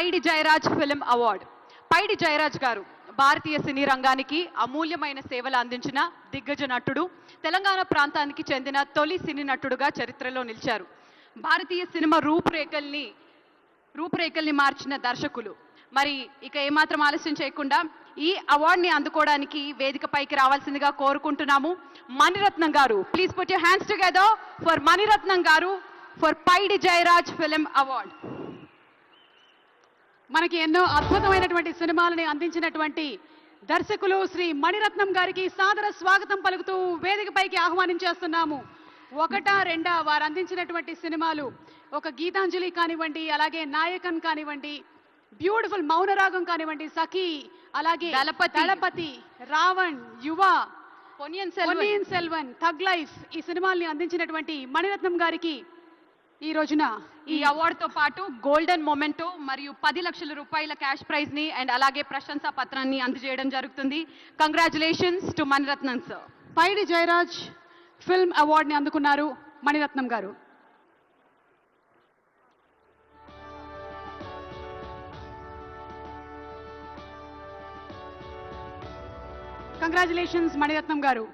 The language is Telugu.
Paidi Jayaraj film award. పైడి జయరాజ్ గారు భారతీయ సినీ రంగానికి అమూల్యమైన సేవలు అందించిన దిగ్గజ నటుడు తెలంగాణ ప్రాంతానికి చెందిన తొలి సినీ నటుడుగా చరిత్రలో నిలిచారు. భారతీయ సినిమా రూపురేఖల్ని రూపురేఖల్ని మార్చిన దర్శకులు. మరి ఇక ఏమాత్రం ఆలస్యం చేయకుండా ఈ అవార్డుని అందుకోవడానికి వేదికపైకి రావాల్సిందిగా కోరుకుంటున్నాము మణిరత్నం గారు. Please put you hands together for Maniratnam గారు for Paidi Jayaraj film award. మనకి ఎన్నో అద్భుతమైనటువంటి సినిమాలని అందించినటువంటి దర్శకులు శ్రీ మణిరత్నం గారికి సాదర స్వాగతం పలుకుతూ వేదికపైకి ఆహ్వానించేస్తున్నాము ఒకటా రెండా వారు అందించినటువంటి సినిమాలు ఒక గీతాంజలి కానివ్వండి అలాగే నాయకన్ కానివ్వండి బ్యూటిఫుల్ మౌనరాగం కానివ్వండి సఖీ అలాగే దళపతి. రావణ్ యువ పొన్నియిన్ సెల్వన్ థగ్ లైఫ్ ఈ సినిమాల్ని అందించినటువంటి మణిరత్నం గారికి ఈ రోజున ఈ అవార్డుతో పాటు గోల్డెన్ మొమెంటో మరియు పది లక్షల రూపాయల క్యాష్ ప్రైజ్ని అండ్ అలాగే ప్రశంసా పత్రాన్ని అందజేయడం జరుగుతుంది. Congratulations to Maniratnam sir Paidi Jayaraj film అవార్డుని అందుకున్నారు మణిరత్నం గారు. కంగ్రాచులేషన్స్ మణిరత్నం గారు.